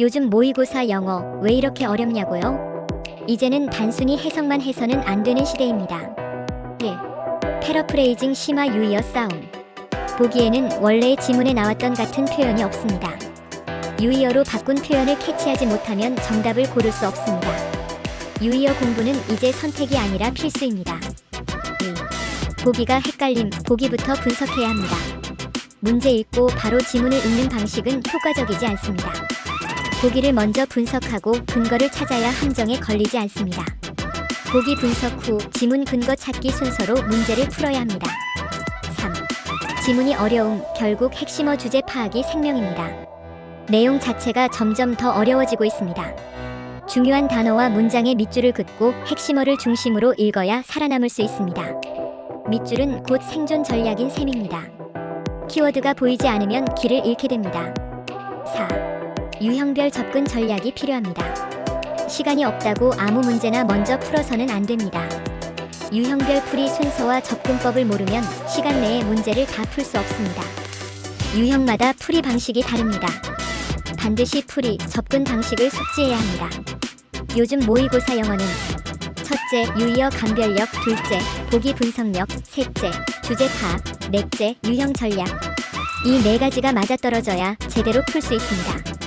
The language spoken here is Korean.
요즘 모의고사 영어 왜 이렇게 어렵냐고요? 이제는 단순히 해석만 해서는 안 되는 시대입니다. 1. 패러프레이징 심화 유의어 싸움. 보기에는 원래의 지문에 나왔던 같은 표현이 없습니다. 유의어로 바꾼 표현을 캐치하지 못하면 정답을 고를 수 없습니다. 유의어 공부는 이제 선택이 아니라 필수입니다. 2. 보기가 헷갈림, 보기부터 분석해야 합니다. 문제 읽고 바로 지문을 읽는 방식은 효과적이지 않습니다. 보기를 먼저 분석하고 근거를 찾아야 함정에 걸리지 않습니다. 보기 분석 후 지문 근거 찾기 순서로 문제를 풀어야 합니다. 3. 지문이 어려움, 결국 핵심어 주제 파악이 생명입니다. 내용 자체가 점점 더 어려워지고 있습니다. 중요한 단어와 문장의 밑줄을 긋고 핵심어를 중심으로 읽어야 살아남을 수 있습니다. 밑줄은 곧 생존 전략인 셈입니다. 키워드가 보이지 않으면 길을 잃게 됩니다. 4. 유형별 접근 전략이 필요합니다. 시간이 없다고 아무 문제나 먼저 풀어서는 안 됩니다. 유형별 풀이 순서와 접근법을 모르면 시간 내에 문제를 다 풀 수 없습니다. 유형마다 풀이 방식이 다릅니다. 반드시 풀이, 접근 방식을 숙지해야 합니다. 요즘 모의고사 영어는 첫째, 유의어 감별력, 둘째, 보기 분석력, 셋째, 주제 파악, 넷째, 유형 전략. 이 네 가지가 맞아떨어져야 제대로 풀 수 있습니다.